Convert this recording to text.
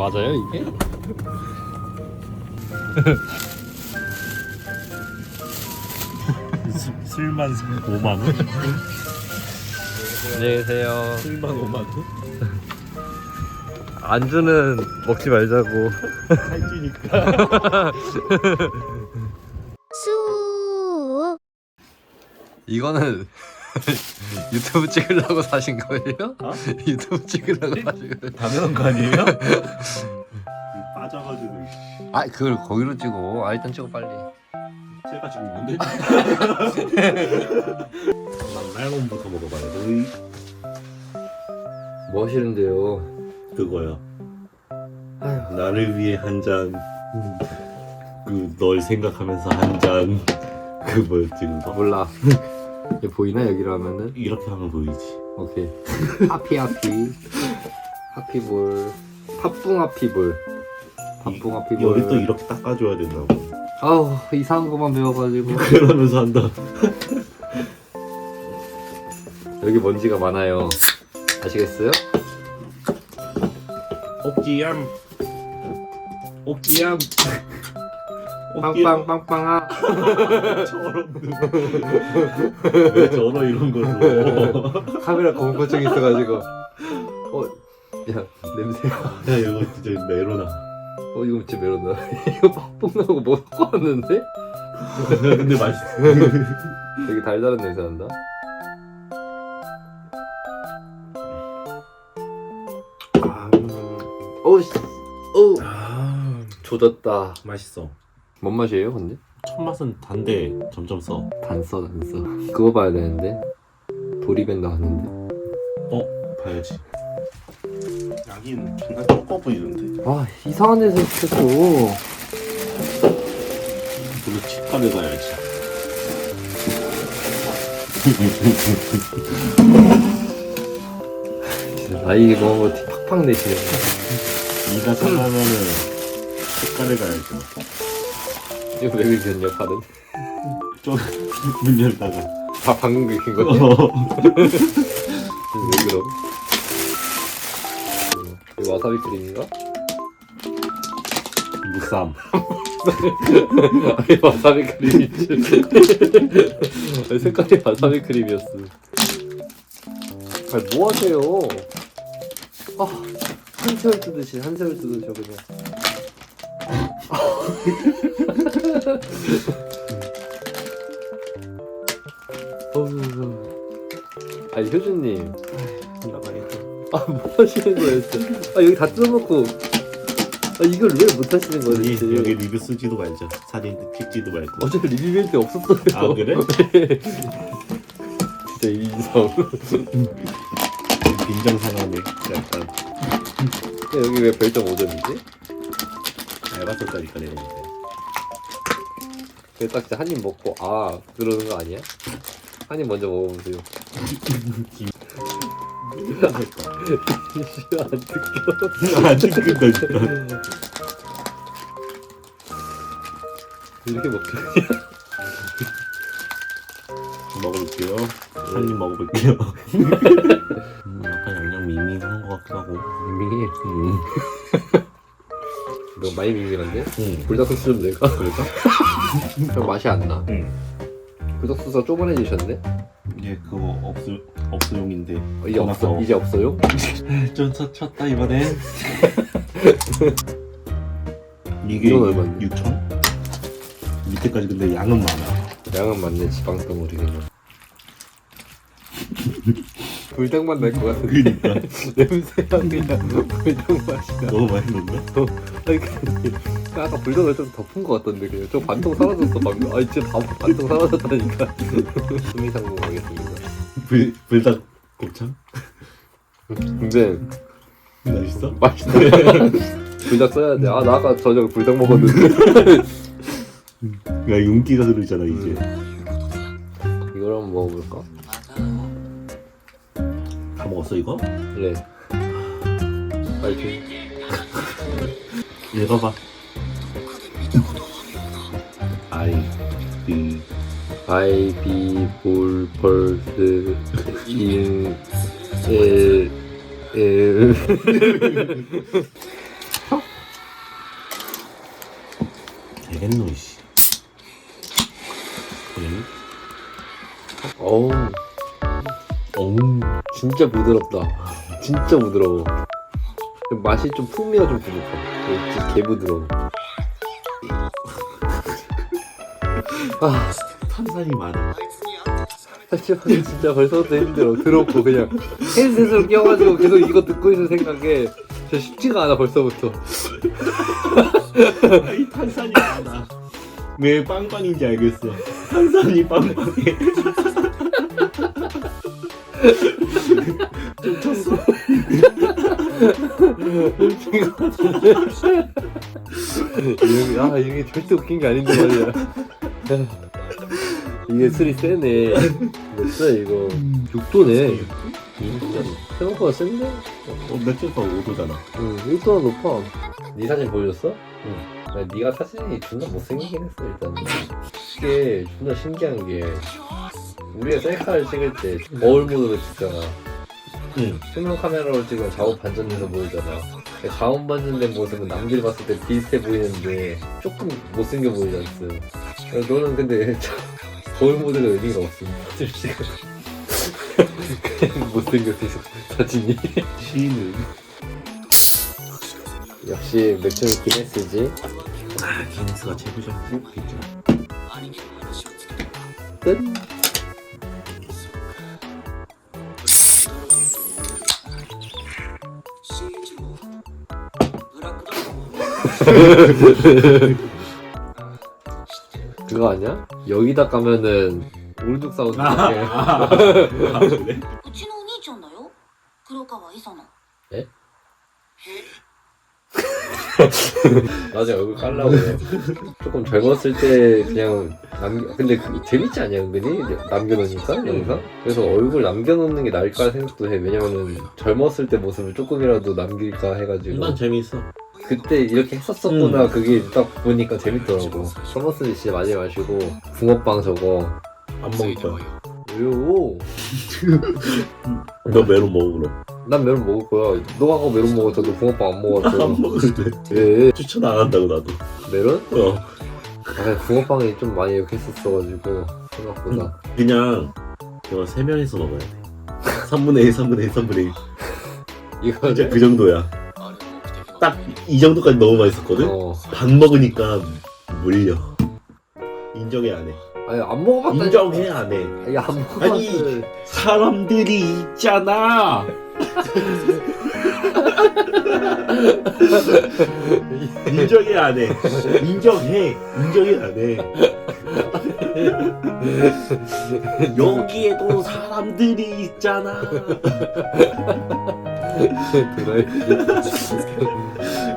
맞아요 이게? 술, 술만 5만 원? 안녕히 계세요 술만 5만 원? 안주는 먹지 말자고 살찌니까 수 이거는 유튜브 찍으려고 사신 거예요? 어? 유튜브 찍으려고 사신 거예요? 당연한 거 아니에요? 빠져가지고. 아 그걸 거기로 찍어. 아 일단 찍어 빨리. 제가 지금 있는데 난 라면부터 먹어봐야 돼 뭐 하시는데요? 그거야 아휴. 나를 위해 한 잔. 그 널 생각하면서 한 잔. 그 뭐였지 그거. 몰라 얘 보이나 여기로 하면은? 이렇게 하면 보이지. 오케이. 하피 하피. 하피볼. 팥붕 하피볼. 팥붕 하피볼 여기 또 이렇게 닦아줘야 된다고. 아우 이상한 것만 배워가지고. 그러면서 한다. 여기 먼지가 많아요. 아시겠어요? 옥기얌 옥기얌 빵빵빵빵아. 저런 왜 저러 이런 걸로 카메라 공포증 있어가지고. 어야 냄새가 야 이거 진짜 메로나. 어 이거 진짜 메론다 이거 팥붕 나고 뭐 섞어 왔는데? 근데 맛있어 되게 달달한 냄새 난다. 아, 어우 씨. 어우 아 조졌다. 맛있어 뭔 맛이에요 근데? 첫 맛은 단데 점점 써. 단 써 단 써. 그거 봐야 되는데? 도리밴 나왔는데? 어? 봐야지. 약인 존나 꺾어 보이는데? 아 이상한 데서 시켰어 별로 치과를 가야지. 나이 먹은 거티 팍팍 내시네. 이가 상하면은 치과를 가야지 이거 왜 그러셨냐 팔은? 좀문 열다가 다 방금 긁힌 거지? 어. 왜 그럼? 이거 와사비 크림인가? 무쌈 아니 와사비 크림이지 아니, 색깔이 와사비 크림이었어 아니 뭐 하세요 아 한세월 뜨듯이 한세월 뜨듯이 그냥 아니 효준님. 아뭐 하시는 거예요 진짜? 아 여기 다 뜯어놓고. 아 이걸 왜 못 하시는 거예요 여기, 진짜? 여기 리뷰 쓰지도 말자. 사진 찍지도 말고. 어차피 리뷰할 때 없었어요. 아 그래? 네. 진짜 인성. 빈정 상하네 약간. 근데 여기 왜 별점 5점이지? 알바쳤다니까 내가 이제 그딱 진짜 한입 먹고 아 그러는 거 아니야? 한 입 먼저 먹어보세요. 안 듣겨 안 찍는다니까 이렇게 먹죠 먹어볼게요. 한 입 먹어볼게요. 음, 약간 양념 밍밍한 것 같기도 하고. 밍밍해. 음. 너무 많이 밍밍한데? 응 불닭소스 좀 넣을까? 그럴까? 형 맛이 안 나 응. 불닭소스가 쪼만해지셨네? 이게 그거 없어 없어용인데 어, 이제 더 없어. 이제 없어요? 좀 쳤다 이번엔 이게 이건 얼마인데? 6천? 밑에까지 근데 양은 많아 양은 맞네 지방덩어리 그냥 불닭만 날 것 같은데. 그니까. 냄새가 그냥 불닭 맛이야 너무 많이 넣나? 아니 근데 아까 불닭을 좀 덮은 것 같던데 그냥. 저 반통 사라졌어 방금. 아 진짜 다 반통 사라졌다니까. 수미상공 하겠습니다. 불, 불닭 곱창? 근데 맛있어? 맛있다. 불닭 써야 돼아 나 아까 저녁 불닭 먹었는데. 야 윤기가 흐르잖아 이제. 이걸 한번 먹어볼까? 다 먹었어 이거? 네 파이팅 읽어봐 아이 비 바이비 볼펄스 인 엘 엘 되겠노 씨. 그래? 어우 어우. 진짜 부드럽다. 진짜 부드러워. 맛이 좀 풍미가 좀 부족해. 진짜 개 부드러워. 아 탄산이 많아. 하지만 진짜 벌써부터 힘들어. 더럽고 그냥 헤드셋으로 끼워가지고 계속 이거 듣고 있는 생각에 진짜 쉽지가 않아 벌써부터. 이 탄산이 많아. 왜 빵빵인지 알겠어. 탄산이 빵빵해. 좀 쳤어. 이게, 아 이게 절대 웃긴 게 아닌데 말이야. 이게 술이 세네. 몇살 이거? 6도네. 생각보다 센데? 어, 맥주가 5도잖아. 응, 1도가 높아. 네 사진 보여줬어? 응. 야, 네가 사진이 존나 못생기긴 했어 일단. 이게 존나 신기한 게 우리가 셀카를 찍을 때 거울 모드로 찍잖아. 응. 수면 카메라로 찍으면 좌우 반전돼서 보이잖아. 좌우 반전된 모습은 남들이 봤을 때 비슷해 보이는데 조금 못생겨 보이지 않습. 너는 근데 거울 모드가 의미가 없음. 솔직히. 그냥 못생겼어 사진이. 시인은. 역시 맥주는 기네스지. 아, 기네스가 최고죠. 끝. 그거 아니야? 여기다 까면은 올둑 사운드 나게. 아, 그래? うちのお兄ちゃんだよ黒川伊佐の 나중에 얼굴 깔라고 해. 조금 젊었을 때 그냥 남겨 근데 그 재밌지 않냐 은근히 남겨놓으니까 영상 그래서 얼굴 남겨놓는 게 나을까 생각도 해 왜냐면은 젊었을 때 모습을 조금이라도 남길까 해가지고 난 재밌어. 그때 이렇게 했었었구나 음. 그게 딱 보니까 재밌더라고 서머스는 진짜 많이 마시고 붕어빵 저거 안 거야. 왜요? 너 메론 그럼. 난 메론 먹을 거야 너가 아까 메론 먹었잖아 너 붕어빵 안 먹었어 안 먹을래. 왜? 추천 안 한다고 나도. 메론? 어. 아 붕어빵이 좀 많이 이렇게 했었어가지고 생각보다 그냥 이거 세 명이서 먹어야 돼. 3분의 1, 3분의 1, 3분의 1. 이거 진짜 그 정도야. 딱 이 정도까지 너무 맛있었거든. 어. 반 먹으니까 물려. 인정해 안 해. 아니 안 먹어봤다 인정해 안 해. 아니 안 먹어봤어 아니. 사람들이 있잖아. 인정해 안 해. 인정해. 인정해 안 해. 여기에도 사람들이 있잖아. ドライブ。